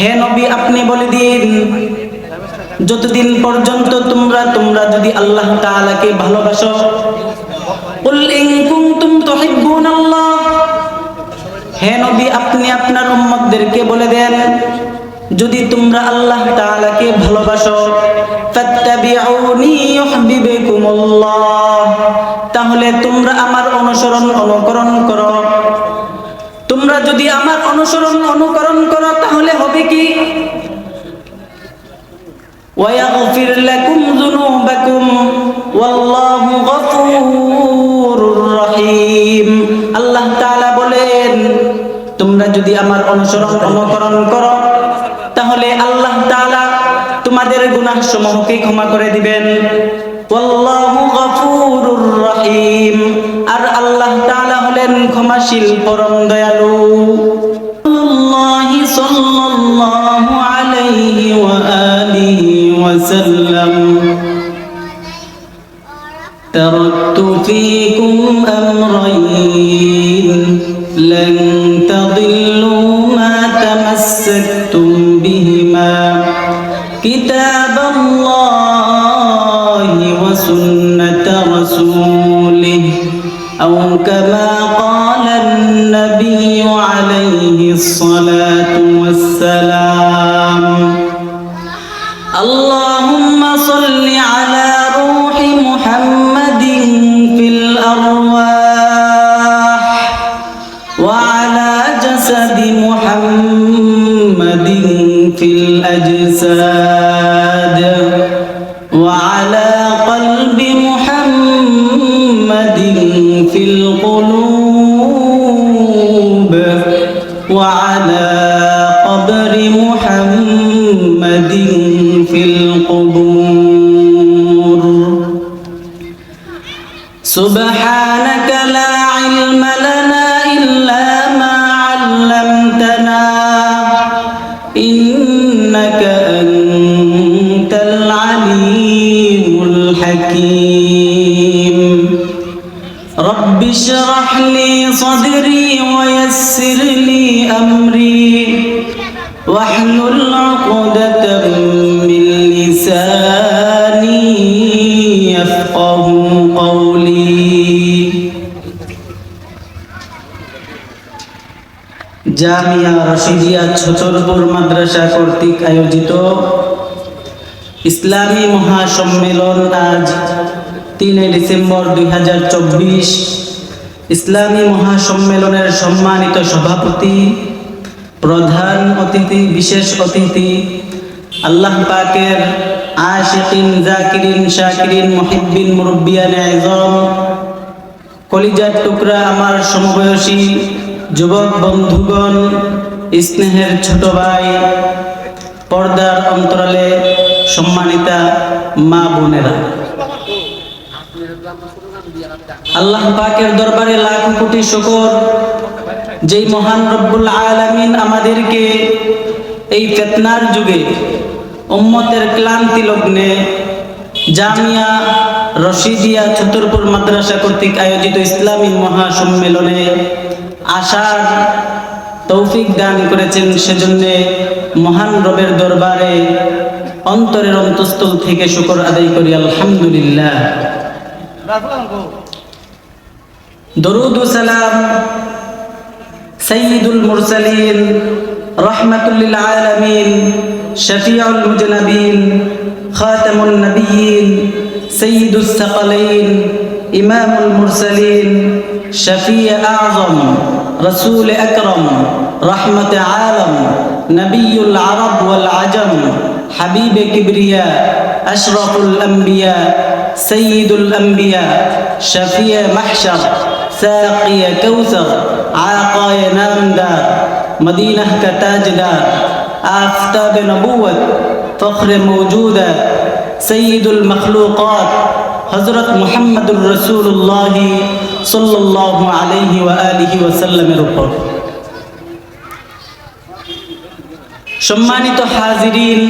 হে নবী, আপনি বলে দিন, যতদিন পর্যন্ত তোমরা তোমরা যদি আল্লাহ তাআলাকে ভালোবাসো, কুল ইন কুনতুম তুহিব্বুনাল্লাহ। হে নবী, আপনি আপনার উম্মতদেরকে বলে দেন, যদি তোমরা আল্লাহ তাআলাকে ভালোবাসো, ফাত্তাবিউনি ইউহিব্বুকুমুল্লাহ। তাহলে তোমরা আমার অনুসরণ, অনুকরণ করো। তোমরা যদি আমার অনুসরণ অনুকরণ করো তাহলে হবে কি ويغفر لكم ذنوبكم والله غفور رحيم আল্লাহ তাআলা বলেন তোমরা যদি আমার অনুসরণ অনুকরণ করো তাহলে আল্লাহ তাআলা তোমাদের গুনাহ সমূহকে ক্ষমা করে দিবেন ওয়াল্লাহু গফুরুর রহিম ক্ষমাশীল পরম দয়ালু الله صلى الله عليه وآله وسلم تركت فيكم أمرين لن تضلوا ما تمسكتم بهما كتاب الله وسنة الأجساد وعلى رب اشرح لي صدري ويسر لي أمري واحلل عقدة من لساني يفقه قولي জামিয়া রশিদিয়া ছচরপুর মাদ্রাসা কর্তৃক আয়োজিত ইসলামী মহাসম্মেলন আজ তিনে ডিসেম্বর দুই হাজার চব্বিশ, ইসলামী মহাসম্মেলনের সম্মানিত সভাপতি, প্রধান অতিথি, বিশেষ অতিথি, আল্লাহ পাকের আশিকিন, জাকিরিন, শাকিরিন, মুহিব্বিন, মুরব্বিয়ান আজম কলিজার টুকরা আমার সমবয়সী যুবক বন্ধুগণ, স্নেহের ছোট ভাই, পর্দার অন্তরালে সম্মানিতা মা বোনেরা। আল্লাহ পাকের দরবারে লাখ কোটি শুকর। যেই মহান রব্বুল আলামিন আমাদেরকে এই ফেতনার যুগে, উম্মতের ক্লান্তি লগ্নে জামিয়া রশিদিয়া ছতরপুর মাদ্রাসা কর্তৃক আয়োজিত ইসলামী মহাসম্মেলনে আসার তৌফিক দান করেছেন। সেজন্যে মহান রবের দরবারে অন্তরের অন্তঃস্থল থেকে শুকর আদায় করি। আলহামদুলিল্লাহ। درود سلام. سيد المرسلين رحمة للعالمين شفيع المجنبين خاتم النبيين سيد الثقلين إمام المرسلين شفيع أعظم رسول أكرم رحمة عالم نبي العرب والعجم حبيب كبرياء أشرف الأنبياء سيد الأنبياء شفيع محشر. ساقي كوثر عاقاي نامدار مدينة كتاجدار آفتاب نبوة فخر موجودة سيد المخلوقات حضرت محمد رسول الله صلى الله عليه وآله وسلم উপর সম্মানিত হাজিরিন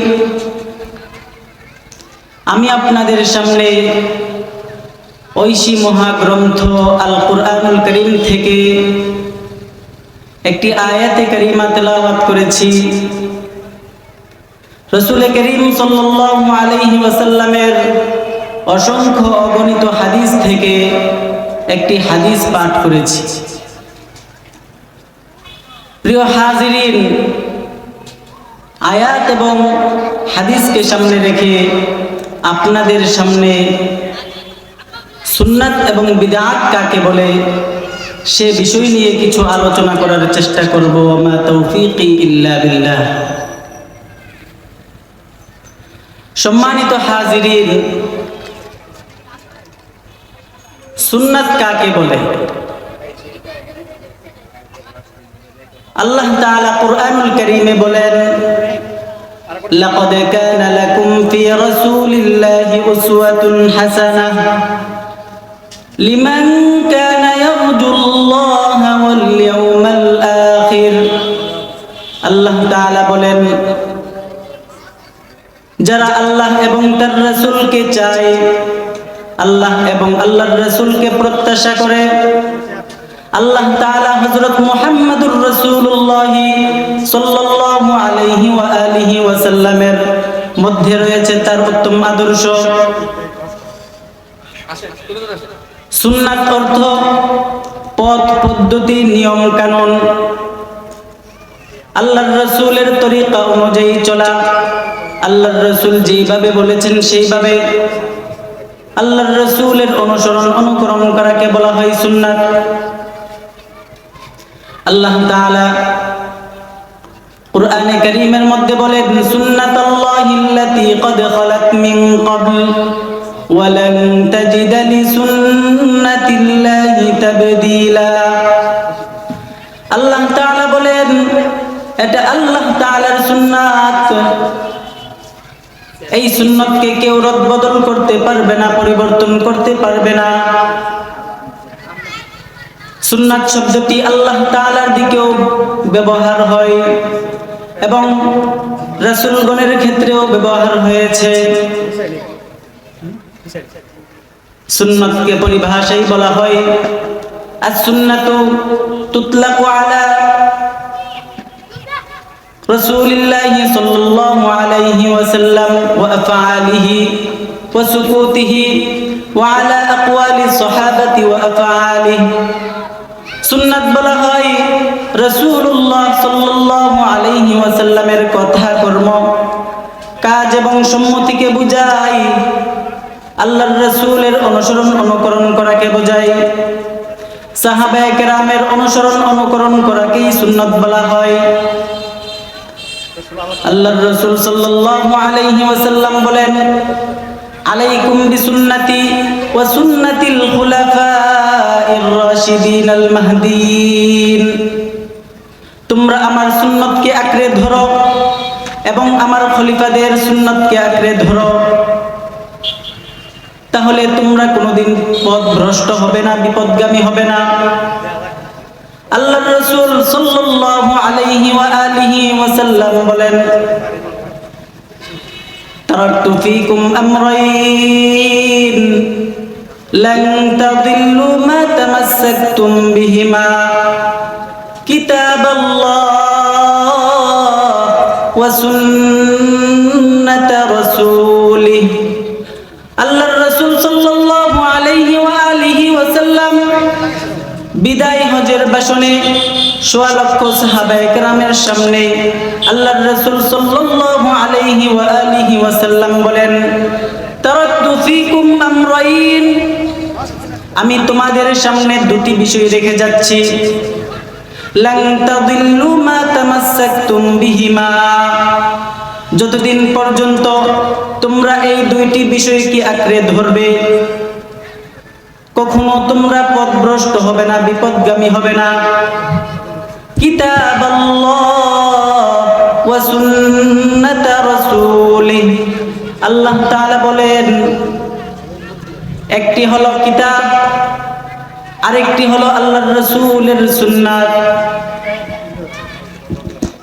আমি আপনাদের সামনে ঐশী মহাগ্রন্থ আল কুরআনুল করিম থেকে একটি আয়াতে করিমা তেলাওয়াত করেছি। রসুল করিম সাল্লাল্লাহু আলাইহি ওয়াসাল্লামের অসংখ্য অগণিত হাদিস থেকে একটি হাদিস পাঠ করেছি। প্রিয় হাজিরিন, আয়াত এবং হাদিসকে সামনে রেখে আপনাদের সামনে সুন্নাত এবং বিদাত কাকে বলে, সে বিষয় নিয়ে কিছু আলোচনা করার চেষ্টা করব। আমার তৌফিক সম্মানিত হাজিরিন, সুন্নাত কাকে বলে? আল্লাহ তাআলা কুরআনুল করিমে বলেন, লাকাদ কানা লাকুম ফি রাসূলিল্লাহি উসওয়াতুন হাসানাহ। لمن كان يرجو الله واليوم الآخر আল্লাহ তাআলা বলেন যারা আল্লাহ এবং তার রাসূলকে চায় আল্লাহ এবং আল্লাহর রাসূলকে প্রত্যাশা করে আল্লাহ তাআলা হযরত মুহাম্মদুর রাসূলুল্লাহ সাল্লাল্লাহু আলাইহি ওয়া আলিহি ওয়াসাল্লামের মধ্যে রয়েছে তার উত্তম আদর্শ সুন্নাত অর্থ, পথ, পদ্ধতি, নিয়ম, কানুন। আল্লাহর রাসূলের তরিকা অনুযায়ী চলা। আল্লাহর রসুল যেইভাবে বলেছেন সেইভাবে। আল্লাহর রাসূলের অনুসরণ, অনুকরণ করাকে বলা হয় সুন্নাত। আল্লাহ তাআলা কুরআনে কারীমের মধ্যে বলেন সুন্নাতাল্লাহিল্লাতী ক্বাদ খালাত মিন ক্বাবল। ওয়ালান তাজিদ লিসুন্নাতিল্লাহি তাবদীলা আল্লাহ তাআলা বলেন, এটা আল্লাহ তাআলার সুন্নাত। এই সুন্নতকে কেউ রদ বদল করতে পারবে না, পরিবর্তন করতে পারবে না। সুন্নাত শব্দটি আল্লাহ তাআলার দিকেও ব্যবহার হয় এবং রাসূলগণের ক্ষেত্রেও ব্যবহার হয়েছে। সুন্নাতকে পরিভাষাই বলা হয়। আস-সুন্নাতু তুতলাকু আলা রাসূলিল্লাহি সাল্লাল্লাহু আলাইহি ওয়াসাল্লাম ওয়া আফআলিহি ওয়া সুকুতিহি ওয়া আলা সুন্নাত বলা হয় রাসূলুল্লাহ সাল্লাল্লাহু আলাইহি ওয়াসাল্লামের কথা কর্ম, কাজ এবং সম্মতিকে বোঝায়। আল্লাহর রাসূলের অনুসরণ অনুকরণ করাকে বোঝায়। সাহাবায়ে কেরামের অনুসরণ অনুকরণ করাকেই সুন্নাত বলা হয়। আল্লাহর রাসূল সাল্লাল্লাহু আলাইহি ওয়াসাল্লাম বলেন, আলাইকুম বিসুন্নতি ওয়া সুন্নাতিল খুলাফাইর রাশিদিনাল মাহদিন। তোমরা আমার সুন্নতকে আঁকড়ে ধরো এবং আমার খলিফাদের সুন্নতকে আঁকড়ে ধরো তাহলে তোমরা কোনোদিন পথ ভ্রষ্ট হবে না বিপদগামী হবে না আল্লাহর রাসূল সাল্লাল্লাহু আলাইহি ওয়া আলিহি ওয়াসাল্লাম বলেন تركت فيكم أمرين لن تضلوا ما تمسكتم بهما كتاب الله وسنة বিদায় হজের বাসনে সামনে আল্লাহর রাসূল আলাইহি ওয়া আলিহি ওয়াসাল্লাম বলেন আমি তোমাদের সামনে দুটি বিষয় রেখে যাচ্ছি। বিহিমা। যতদিন পর্যন্ত তোমরা এই দুইটি বিষয়কে আঁকড়ে ধরবে কখনো তোমরা পথভ্রষ্ট হবে না, বিপদগামী হবে না। কিতাব আল্লাহ তাআলা বলেন, একটি হলো কিতাব, আরেকটি হলো আল্লাহর রাসূলের সুন্নাত।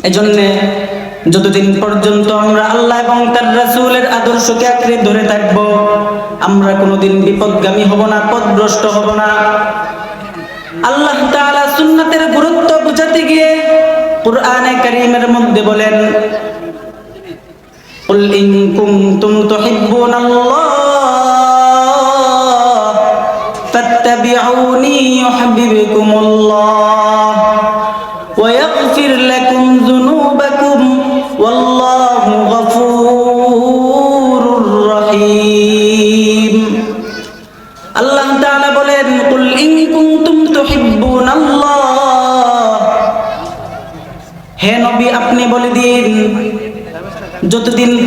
এজন্য যতদিন পর্যন্ত আমরা আল্লাহ এবং তার রাসূলের আদর্শকে আঁকড়ে ধরে থাকব আমরা কোনোদিন বিপদগামী হব না পথভ্রষ্ট হব না আল্লাহ তাআলা সুন্নাতের গুরুত্ব বুঝাতে গিয়ে কুরআনে কারীমের মধ্যে বলেন কুনতুম তুহিব্বুনাল্লাহ فاتبعوني يحببكم الله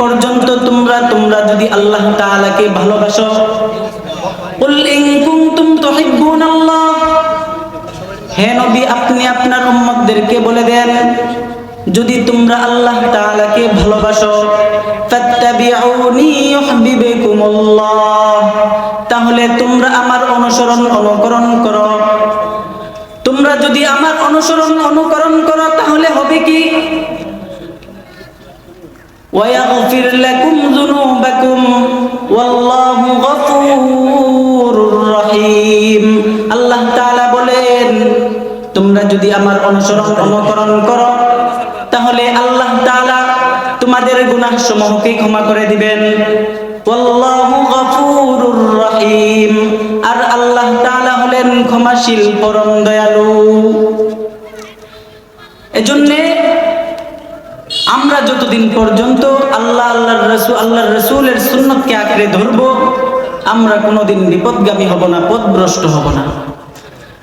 পর্যন্ত তোমরা তোমরা যদি আল্লাহ তাআলাকে ভালোবাসো, কুল ইন কুনতুম তুহিব্বুনাল্লাহ। হে নবী, আপনি আপনার উম্মতদেরকে বলে দেন, যদি তোমরা আল্লাহ তাআলাকে ভালোবাসো, ফাত্তাবিউনি ইউহিব্বুকুমুল্লাহ। তাহলে তোমরা আমার অনুসরণ, অনুকরণ করো। তোমরা যদি আমার অনুসরণ, অনুকরণ করো, তাহলে হবে কি? ويغفر لكم ذنوبكم والله غفور رحيم আল্লাহ তাআলা বলেন তোমরা যদি আমার অনুসরণ অনুকরণ করো তাহলে আল্লাহ তাআলা তোমাদের গুনাহ সমূহকে ক্ষমা করে দিবেন ওয়াল্লাহু গফুরুর রহিম আর আল্লাহ তাআলা হলেন ক্ষমাশীল পরম দয়ালু এজন্যে আমরা যতদিন পর্যন্ত আল্লাহ, আল্লাহর রসুল, আল্লাহর রসুলের সুন্নতকে আঁকড়ে ধরব, আমরা কোনোদিন বিপদগামী হব না পদভ্রষ্ট হব না।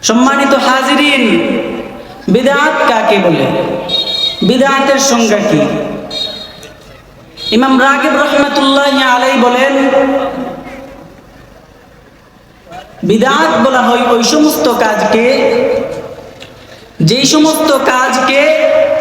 সম্মানিত হাজিরিন, বিদাত কাকে বলে? বিদাতের সংজ্ঞা কি? ইমাম রাগিব রহমতুল্লাহ আলাই বলেন, বিদাত বলা হয় ওই সমস্ত কাজকে, যেই সমস্ত কাজকে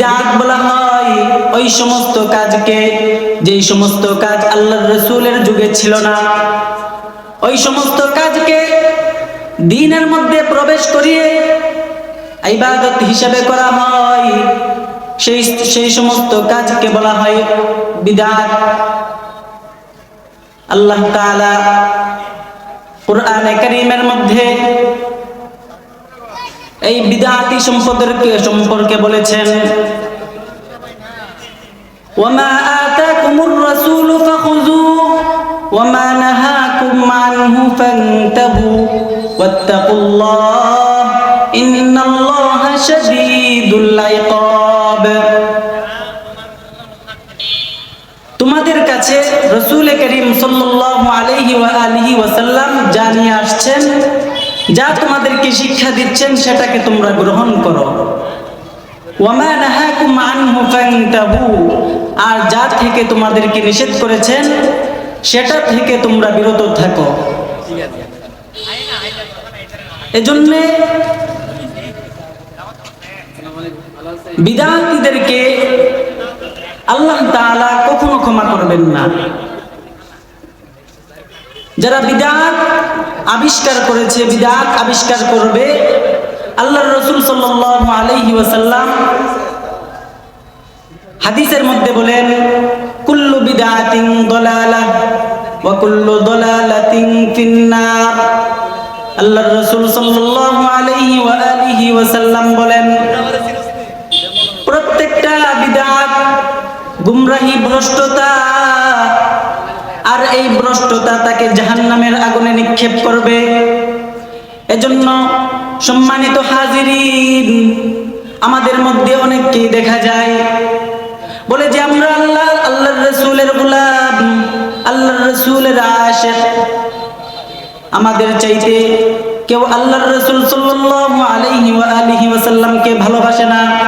বিদাত বলা হয়, ওই সমস্ত কাজকে। যেই সমস্ত কাজ আল্লাহর রসুলের যুগে ছিল না, ওই সমস্ত কাজকে দিনের মধ্যে প্রবেশ করিয়ে ইবাদত হিসাবে করা হয়। সেই সেই সমস্ত কাজকে বলা হয় বিদাত। আল্লাহ তাআলা কোরআনে কারীমের মধ্যে এই বিদাতি সম্পর্কে সম্পর্কে বলেছেন নাহাকুম আনহু ফান্তাহু। শিক্ষা দিচ্ছেন, সেটাকে তোমরা গ্রহণ করো। আর যা থেকে তোমাদেরকে নিষেধ করেছেন, সেটা থেকে তোমরা বিরত থাকো। এজন্য বিদাতীদেরকে আল্লাহ তাআলা কখনো ক্ষমা করবেন না। যারা বিদাত আবিষ্কার করেছে, বিদাত আবিষ্কার করবে। আল্লাহ রসুল সাল্লাল্লাহু আলাইহি ওয়াসাল্লাম হাদিসের মধ্যে বলেন, কুল্লু বিদাতিন দলালা ওয়াসাল্লাম বলেন, প্রত্যেকটা বিদাত, গুমরাহি ভ্রষ্টতা আর এই ভ্রষ্টতা তাকে জাহান্নামের আগুনে নিক্ষেপ করবে। এজন্য সম্মানিত হাজিরিন, আমাদের মধ্যে অনেককেই দেখা যায়। বলে যে, আমরা আল্লাহ, আল্লাহর রসুলের গুলাম, আল্লাহর রসুলের আশেক। আমাদের চাইতে কেউ আল্লাহর রসুল সাল্লাল্লাহু আলাইহি ওয়াসাল্লামকে ভালোবাসে না।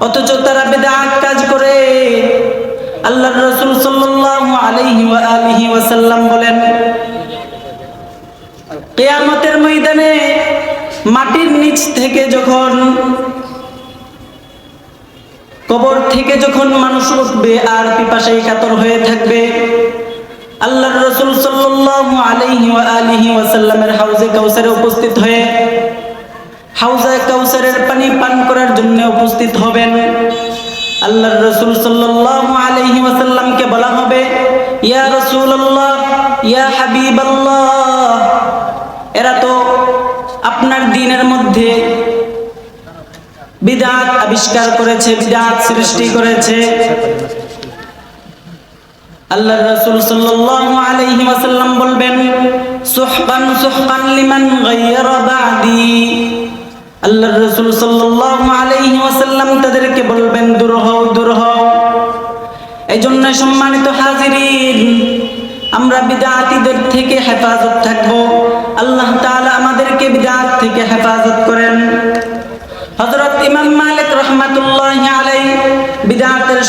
অথচ তারা বেদাত কাজ করে। আল্লাহর রসুল ওয়া আলিহি ওয়াসাল্লাম বলেন, কিয়ামতের ময়দানে মাটির নিচ থেকে যখন, কবর থেকে যখন মানুষ উঠবে আর পিপাসায় কাতর হয়ে থাকবে, আল্লাহর রসুল সাল্লাল্লাহু আলাইহি ওয়া আলিহি ওয়াসাল্লামের হাউজে কাউসারে উপস্থিত হয়ে, হাউজে কাউসারের পানি পান করার জন্য উপস্থিত হবেন। আল্লাহর রসুল সাল্লাল্লাহু আলাইহি ওয়াসাল্লামকে বলা হবে, ইয়া রাসূলুল্লাহ, ইয়া হাবিবাল্লাহ। এরা তো আপনার দিনের মধ্যে বিদাত আবিষ্কার করেছে, বিদাত সৃষ্টি করেছে। আল্লাহ রাসূল সাল্লাল্লাহু আলাইহি ওয়াসাল্লাম বলবেন সুহকান সুহকান লিমান আল্লাহ রাসূল সাল্লাল্লাহু আলাইহি ওয়াসাল্লাম তাদেরকে বলবেন দূর হও দূর হও এই জন্য সম্মানিত হাজিরিন আমরা বিদাতিদের থেকে হেফাজত থাকব আল্লাহ তাআলা আমাদেরকে বিদাত থেকে হেফাজত করেন হযরত ইমাম মালিক রাহমাতুল্লাহি আলাইহি বিদআতের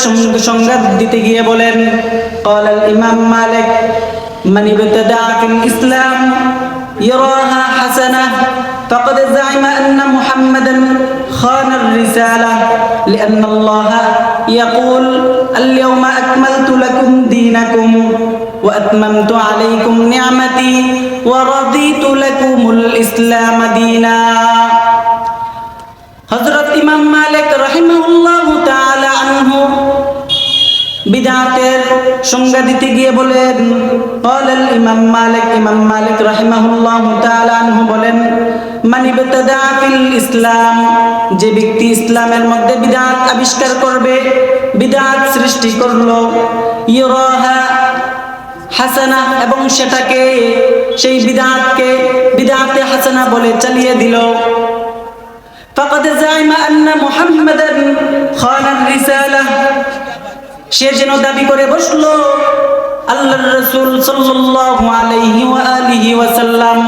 সংজ্ঞা দিতে গিয়ে বলেন قال الامام مالك من ابتدع في الاسلام يراها حسنه فقد زعم ان محمدا خان الرساله لان الله يقول اليوم اكملت لكم دينكم واتممت عليكم نعمتي ورضيت لكم الاسلام دينا হজরত ইমাম মালিক রহিমাহুল্লাহ তাআলা আনহু বিদাতের সংজ্ঞা দিতে গিয়ে বলেন قال الامام মালিক ইমাম মালিক রাহিমাহুল্লাহ তাআলা আনহু বলেন মান ইবতাদা ফিল ইসলাম, যে ব্যক্তি ইসলামের মধ্যে বিদাত আবিষ্কার করবে, বিদাত সৃষ্টি করল হাসানা এবং সেটাকে, সেই বিদাতকে বিদাতে হাসানা বলে চালিয়ে দিল। সে যেন দাবি করে বসল আল্লাহ রসুল সাল্লাল্লাহু আলাইহি ওয়া আলিহি ওয়াসাল্লাম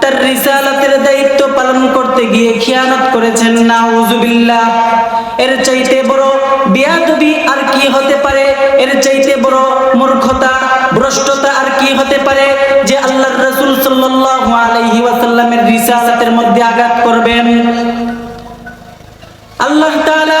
তার রিসালাতের দায়িত্ব পালন করতে গিয়ে খিয়ানত করেছেন। নাউজুবিল্লাহ। এর চাইতে বড় বিয়াদবি আর কি হতে পারে? এর চাইতে বড় মূর্খতা, ভ্রষ্টতা আর কি হতে পারে? যে আল্লাহর রসুল সাল্লাল্লাহু আলাইহি ওয়াসাল্লামের রিসালাতের মধ্যে আঘাত করবেন। আল্লাহ তাআলা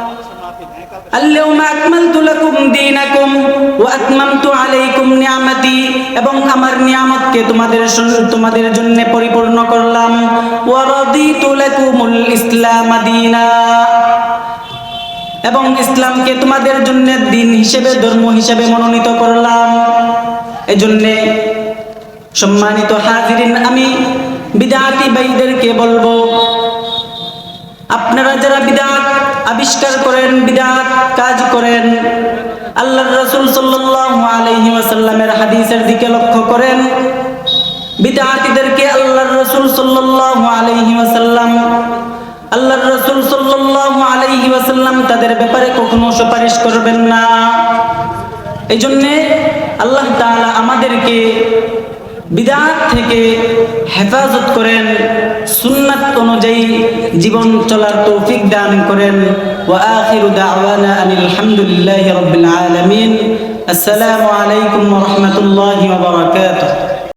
এবং ইসলামকে তোমাদের জন্য দিন হিসেবে, ধর্ম হিসেবে মনোনীত করলাম। এজন্য সম্মানিত হাজিরিন, আমি বিদাতি ভাইদেরকে বলব, আপনারা যারা বিদাত আবিষ্কার করেন বিদাত কাজ করেন। আল্লাহ রসুল ওয়াসাল্লামের হাদিসের দিকে লক্ষ্য করেন। বিদাতিদেরকে আল্লাহর রসুল আলাইহি ওয়াসাল্লাম, আল্লাহর রসুল ওয়াসাল্লাম তাদের ব্যাপারে কখনো সুপারিশ করবেন না। এই জন্যে আল্লাহ তাআলা আমাদেরকে বিদাত থেকে হেফাজত করেন, সুন্নাত অনুযায়ী জীবন চলার তৌফিক দান করেন। ওয়া আখিরু দাওয়ানা আনিল হামদুলিল্লাহি রাব্বিল আলামিন। আসসালামু আলাইকুম ওয়া রাহমাতুল্লাহি ওয়া বারাকাতুহু।